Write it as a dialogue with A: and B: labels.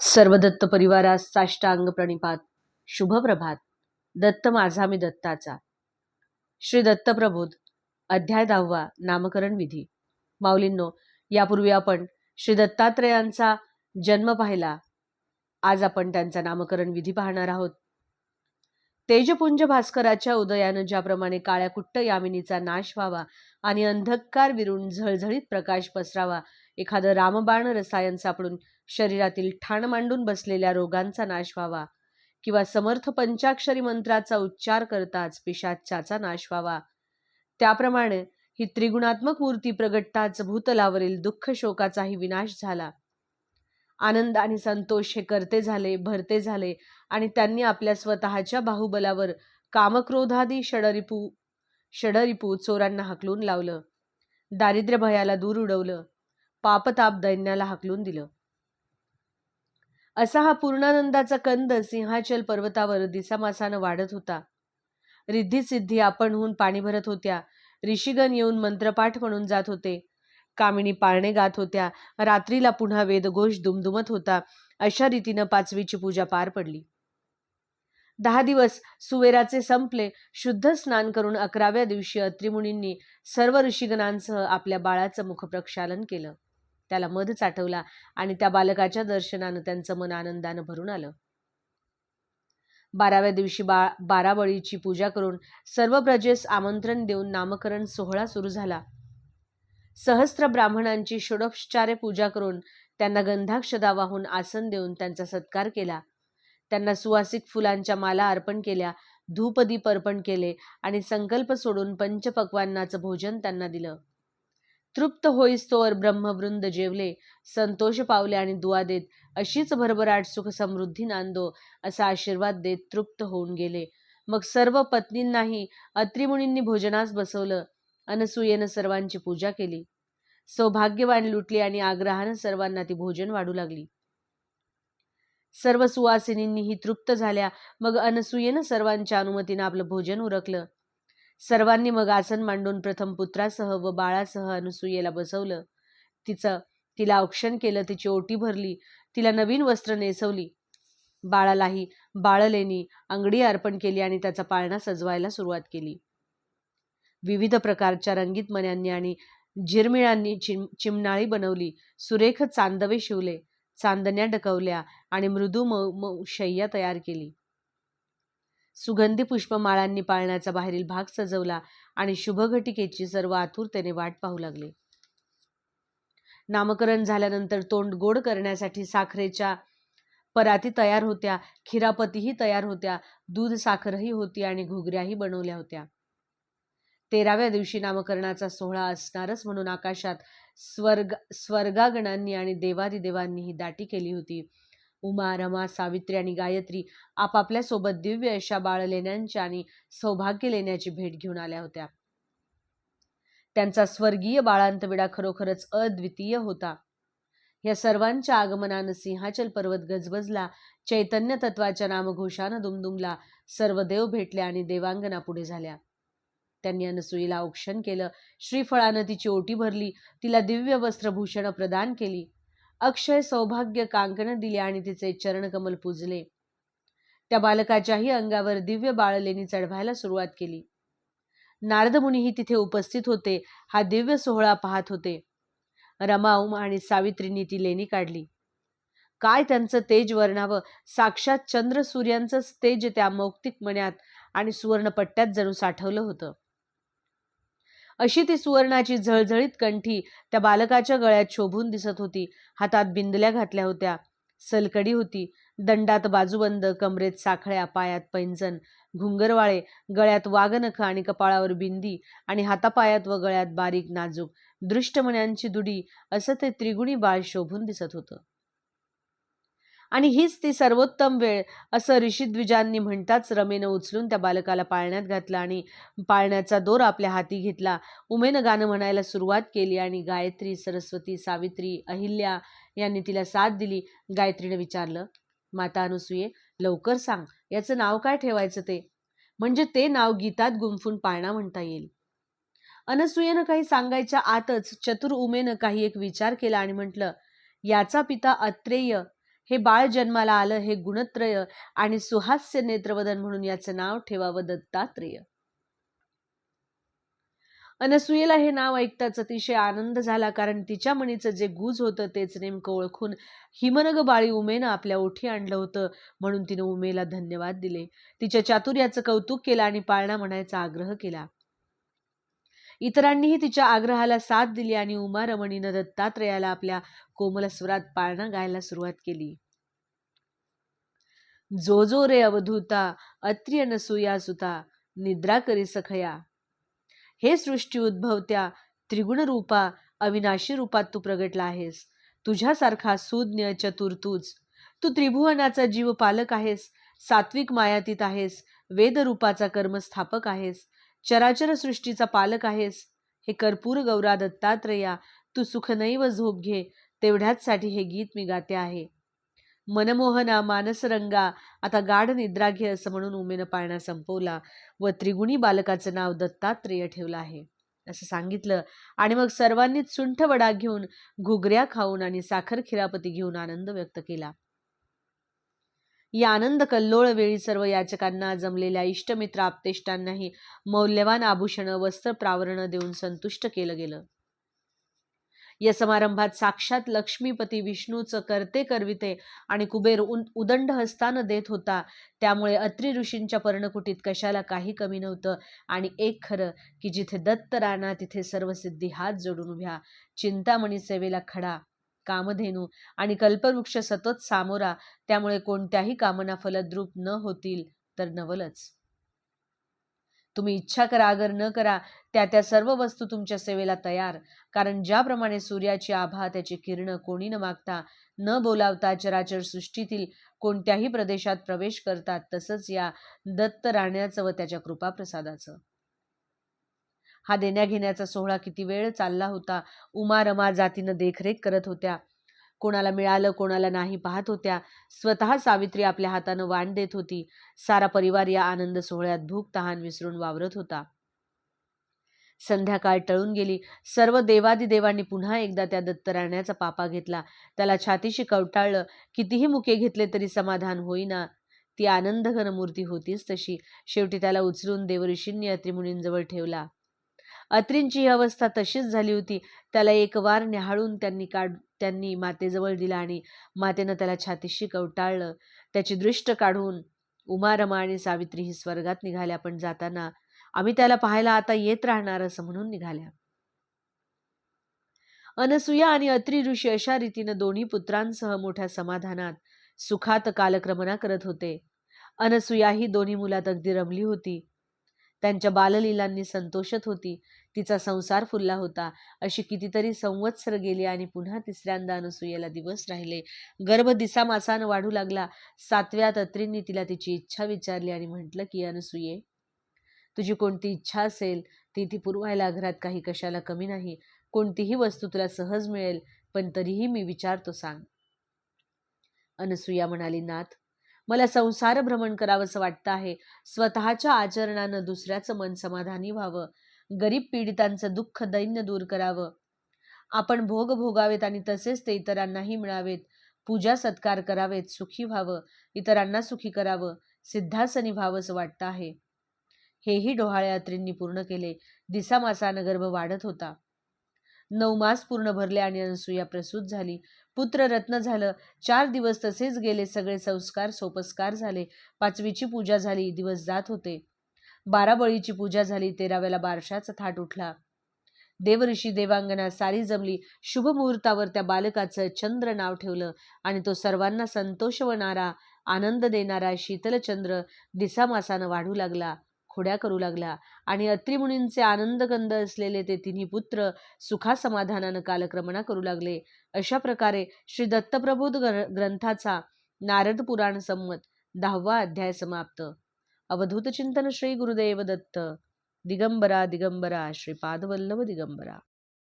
A: सर्व दत्त परिवारास साष्टांग प्रणिपात. शुभप्रभात दत्त माझा मी दत्ताचा. श्री दत्तप्रबोध. अध्याय दहावा. नामकरण विधी. माऊलींनो यापूर्वी आपण श्री दत्तात्रयांचा जन्म पाहिला. आज आपण त्यांचा नामकरण विधी पाहणार आहोत. तेजपुंज भास्कराच्या उदयानं ज्याप्रमाणे काळ्या कुट्ट यामिनीचा नाश व्हावा आणि अंधकार विरून झळझळीत प्रकाश पसरावा एखादं रामबाण रसायन सापडून शरीरातील ठाण मांडून बसलेल्या रोगांचा नाश व्हावा किंवा समर्थ पंचाक्षरी मंत्राचा उच्चार करताच पिशाच्याचा नाश व्हावा. त्याप्रमाणे ही त्रिगुणात्मक मूर्ती प्रगटताच भूतलावरील दुःख शोकाचाही विनाश झाला. आनंद आणि संतोष हे करते झाले भरते झाले आणि त्यांनी आपल्या स्वतःच्या बाहुबलावर कामक्रोधादी षडरिपू षडरिपू चोरांना हकलून लावलं. दारिद्र्य भयाला दूर उडवलं. पापताप दैन्याला हकलून दिलं. असा हा पूर्णानंदाचा कंद सिंहाचल पर्वतावर दिसामासानं वाढत होता. रिद्धी सिद्धी आपणहून पाणी भरत होत्या. ऋषिगण येऊन मंत्रपाठ म्हणून जात होते. कामिणी पाळणे गात होत्या. रात्रीला पुन्हा वेदघोष दुमदुमत होता. अशा रीतीनं पाचवीची पूजा पार पडली. दहा दिवस सुवेराचे संपले. शुद्ध स्नान करून अकराव्या दिवशी अत्रिमुनींनी सर्व ऋषिगणांसह आपल्या बाळाचं मुख प्रक्षालन केलं. त्याला मध चाठवला आणि त्या बालकाच्या दर्शनानं त्यांचं मन आनंदानं भरून आलं. बाराव्या दिवशी बा बाराबळीची पूजा करून सर्व प्रजेस आमंत्रण देऊन नामकरण सोहळा सुरू झाला. सहस्त्र ब्राह्मणांची षोडोपचारे पूजा करून त्यांना गंधाक्षदा वाहून आसन देऊन त्यांचा सत्कार केला. त्यांना सुवासिक फुलांच्या माला अर्पण केल्या धूपदीप अर्पण केले आणि संकल्प सोडून पंचपक्वांनाचं भोजन त्यांना दिलं. तृप्त होईस्तोवर ब्रह्मवृंद जेवले. संतोष पावले आणि दुआ देत अशीच भरभराट सुख समृद्धी नांदो असा आशीर्वाद देत तृप्त होऊन गेले. मग सर्व पत्नींनाही अत्रिमुनींनी भोजनास बसवलं. अनसूयेनं सर्वांची पूजा केली. सौभाग्यवान लुटली आणि आग्रहानं सर्वांना ती भोजन वाढू लागली. सर्व सुवासिनींनीही तृप्त झाल्या. मग अनसूयेनं सर्वांच्या अनुमतीनं आपलं भोजन उरकलं. सर्वांनी मग आसन मांडून प्रथम पुत्रासह व बाळासह अनुसूयेला बसवलं. तिचं तिला औक्षण केलं तिची ओटी भरली तिला नवीन वस्त्र नेसवली. बाळालाही बाळलेनी अंगडी अर्पण केली आणि त्याचा पाळणा सजवायला सुरुवात केली. विविध प्रकारच्या रंगीत मन्यांनी आणि झिरमिळांनी चिम चिमणाळी बनवली. सुरेख चांदवे शिवले चांदण्या डकवल्या आणि मृदू मऊ मऊ शय्या तयार केली. सुगंधी पुष्पमाळांनी पाळण्याचा बाहेरील भाग सजवला आणि शुभघटिकेची सर्व आतुरतेने वाट पाहू लागले. नामकरण झाल्यानंतर तोंड गोड करण्यासाठी साखरेच्या पराती तयार होत्या खिरापतीही तयार होत्या दूध साखरही होती आणि घुगऱ्याही बनवल्या होत्या. तेराव्या दिवशी नामकरणाचा सोहळा असणारच म्हणून आकाशात स्वर्ग स्वर्गागणांनी आणि देवादिदेवांनीही दाटी केली होती. उमा रमा सावित्री आणि गायत्री आपापल्या सोबत दिव्य अशा बाळलेण्यांच्या आणि सौभाग्य लेण्याची भेट घेऊन आल्या होत्या. त्यांचा स्वर्गीय बाळांतविडा खरोखरच अद्वितीय होता. या सर्वांच्या आगमनानं सिंहाचल पर्वत गजबजला चैतन्य तत्वाच्या नामघोषानं दुमदुमला सर्व देव भेटले आणि देवांगना पुढे झाल्या. त्यांनी अनसुईला औक्षण केलं श्रीफळानं तिची ओटी भरली तिला दिव्य वस्त्रभूषण प्रदान केली. अक्षय सौभाग्य कांकण दिले आणि तिचे चरणकमल पूजले. त्या बालकाच्याही अंगावर दिव्य बाळलेनी चढवायला सुरुवात केली. नारदमुनीही तिथे उपस्थित होते हा दिव्य सोहळा पाहत होते. रमाऊम आणि सावित्रींनी ती लेणी काढली. काय त्यांचं तेज वर्णावं साक्षात चंद्र सूर्यांचंच तेज त्या मौक्तिक मण्यात आणि सुवर्णपट्ट्यात जणू साठवलं होतं. अशी ती सुवर्णाची झळझळीत कंठी त्या बालकाच्या गळ्यात शोभून दिसत होती. हातात बिंदल्या घातल्या होत्या. सलकडी होती. दंडात बाजूबंद कमरेत साखळ्या पायात पैंजण घुंगरवाळे गळ्यात वाघनख आणि कपाळावर बिंदी आणि हातापायात व गळ्यात बारीक नाजूक दृष्टमण्यांची दुडी असं ते त्रिगुणी बाळ शोभून दिसत होतं. आणि हीच ती सर्वोत्तम वेळ असं ऋषीद्विजांनी म्हणताच रमेनं उचलून त्या बालकाला पाळण्यात घातलं आणि पाळण्याचा दोर आपल्या हाती घेतला. उमेनं गाणं म्हणायला सुरुवात केली आणि गायत्री सरस्वती सावित्री अहिल्या यांनी तिला साथ दिली. गायत्रीने विचारलं माता अनुसूये लवकर सांग याचं नाव काय ठेवायचं ते? म्हणजे ते नाव गीतात गुंफून पाळणा म्हणता येईल. अनसुयेनं काही सांगायच्या आतच चतुर उमेनं काही एक विचार केला आणि म्हटलं याचा पिता अत्रेय हे बाळ जन्माला आलं हे गुणत्रय आणि सुहास्य नेत्रवदन म्हणून याचं नाव ठेवावं दत्तात्रेय. अनसुयेला हे नाव ऐकताच अतिशय आनंद झाला कारण तिच्या मणीचं जे गुज होतं तेच नेमकं ओळखून हिमनग बाळी उमेनं आपल्या ओठी आणलं होतं म्हणून तिनं उमेला धन्यवाद दिले. तिच्या चातुर्याचं कौतुक केलं आणि पाळणा म्हणायचा आग्रह केला. इतरांनीही तिच्या आग्रहाला साथ दिली आणि उमा रमणीनं दत्तात्रयाला आपल्या कोमल स्वरात पाळणा गायला सुरुवात केली. जो जो रे अवधूता अत्रिय नसुया सुता निद्रा करी सखया. हे सृष्टी उद्भवत्या त्रिगुण रूपा अविनाशी रूपात तू प्रगटला आहेस. तुझ्यासारखा सुज्ञ चतुर तूच. तू त्रिभुवनाचा जीव पालक आहेस सात्विक मायातीत आहेस वेद रूपाचा कर्मस्थापक आहेस. चराचर सृष्टीचा पालक आहेस. हे कर्पूर गौरा दत्तात्रया तू सुखनैव झोप घे तेवढ्याचसाठी हे गीत मी गाते आहे. मनमोहना मानसरंगा आता गाढ निद्रा घे असं म्हणून उमेनं पाळणा संपवला व त्रिगुणी बालकाचं नाव दत्तात्रेय ठेवलं आहे. असं सांगितलं आणि मग सर्वांनीच सुंठ वडा घेऊन घुगऱ्या खाऊन आणि साखर खिरापती घेऊन आनंद व्यक्त केला. या आनंद कल्लोळ वेळी सर्व याचकांना जमलेल्या इष्टमित्र आप्तेष्टांनाही मौल्यवान आभूषण वस्त्र प्रावरण देऊन संतुष्ट केलं गेलं. या समारंभात साक्षात लक्ष्मीपती विष्णूचं करते करविते आणि कुबेर उदंड हस्तानं देत होता. त्यामुळे अत्रि ऋषींच्या पर्णकुटीत कशाला काही कमी नव्हतं. आणि एक खरं की जिथे दत्त राणा तिथे सर्व सिद्धी हात जोडून उभ्या. चिंतामणी सेवेला खडा. कामधेनू आणि कल्पवृक्ष सतत सामोरा त्यामुळे कोणत्याही कामना फलद्रूप न होतील तर नवलच. तुम्ही इच्छा करा अगर न करा त्या त्या सर्व वस्तू तुमच्या सेवेला तयार. कारण ज्याप्रमाणे सूर्याची आभा त्याची किरण कोणी न मागता न बोलावता चराचर सृष्टीतील कोणत्याही प्रदेशात प्रवेश करतात तसंच या दत्त राण्याचं व त्याच्या कृपाप्रसादाचं. हा देण्याघेण्याचा सोहळा किती वेळ चालला होता? उमा रमा जातीनं देखरेख करत होत्या. कोणाला मिळालं कोणाला नाही पाहत होत्या. स्वतः सावित्री आपल्या हातानं वाण देत होती. सारा परिवार या आनंद सोहळ्यात भूक तहान विसरून वावरत होता. संध्याकाळ टळून गेली. सर्व देवादिदेवांनी पुन्हा एकदा त्या दत्तराण्याचा पापा घेतला. त्याला छातीशी कवटाळलं. कितीही मुके घेतले तरी समाधान होईना. ती आनंदघन मूर्ती होतीच तशी. शेवटी त्याला उचलून देवऋषींनी अत्रिमुनींजवळ ठेवला. अत्रींची ही अवस्था तशीच झाली होती. त्याला एक वार न्याहाळून त्यांनी काढ त्यांनी मातेजवळ दिला आणि मातेनं त्याला छातीशी कवटाळलं. त्याची दृष्ट काढून उमारमा आणि सावित्री ही स्वर्गात निघाल्या. पण जाताना आम्ही त्याला पाहायला आता येत राहणार असं म्हणून निघाल्या. अनसुया आणि अत्री ऋषी अशा रीतीनं दोन्ही पुत्रांसह मोठ्या समाधानात सुखात कालक्रमणा करत होते. अनसुया ही दोन्ही मुलात अगदी रमली होती. त्यांच्या बाललीलांनी संतोषत होती. तिचा संसार फुलला होता. अशी कितीतरी संवत्सर गेली आणि पुन्हा तिसऱ्यांदा अनुसूयाला दिवस राहिले. गर्भ दिसामासानं वाढू लागला. सातव्या तत्रींनी तिला तिची इच्छा विचारली आणि म्हटलं की अनुसूये तुझी कोणती इच्छा असेल ती ती पुरवायला घरात काही कशाला कमी नाही. कोणतीही वस्तू तुला सहज मिळेल पण तरीही मी विचारतो सांग. अनसुया म्हणाली नाथ मला संसार भ्रमण करावंसं वाटतं आहे. स्वतःच्या आचरणानं दुसऱ्याचं मन समाधानी व्हावं. गरीब पीडितांचं दुःख दैन्य दूर करावं. आपण भोग भोगावेत आणि तसेच ते इतरांनाही मिळावेत. पूजा सत्कार करावेत सुखी व्हावं इतरांना सुखी करावं सिद्धासनी व्हावंसं वाटतं आहे. हेही डोहाळयात्रींनी पूर्ण केले. दिसामासानं गर्भ वाढत होता. नऊ मास पूर्ण भरले आणि अनसुया प्रसूत झाली. पुत्ररत्न झालं. चार दिवस तसेच गेले. सगळे संस्कार सोपस्कार झाले. पाचवीची पूजा झाली. दिवस जात होते. बारा बळीची पूजा झाली. तेराव्याला बारशाचा थाट उठला. देवऋषी देवांगना सारी जमली. शुभ मुहूर्तावर त्या बालकाचं चंद्र नाव ठेवलं आणि तो सर्वांना संतोषवणारा आनंद देणारा शीतलचंद्र दिसामासानं वाढू लागला खोड्या करू लागला आणि अत्रिमुनींचे आनंदगंध असलेले ते तिन्ही पुत्र सुखासमाधानानं कालक्रमणा करू लागले. अशा प्रकारे श्री दत्तप्रबोध ग्रंथाचा नारद पुराण संमत दहावा अध्याय समाप्त. अवधूत चिंतन श्री गुरुदेव दत्त. दिगंबरा दिगंबरा श्रीपादवल्लभ दिगंबरा.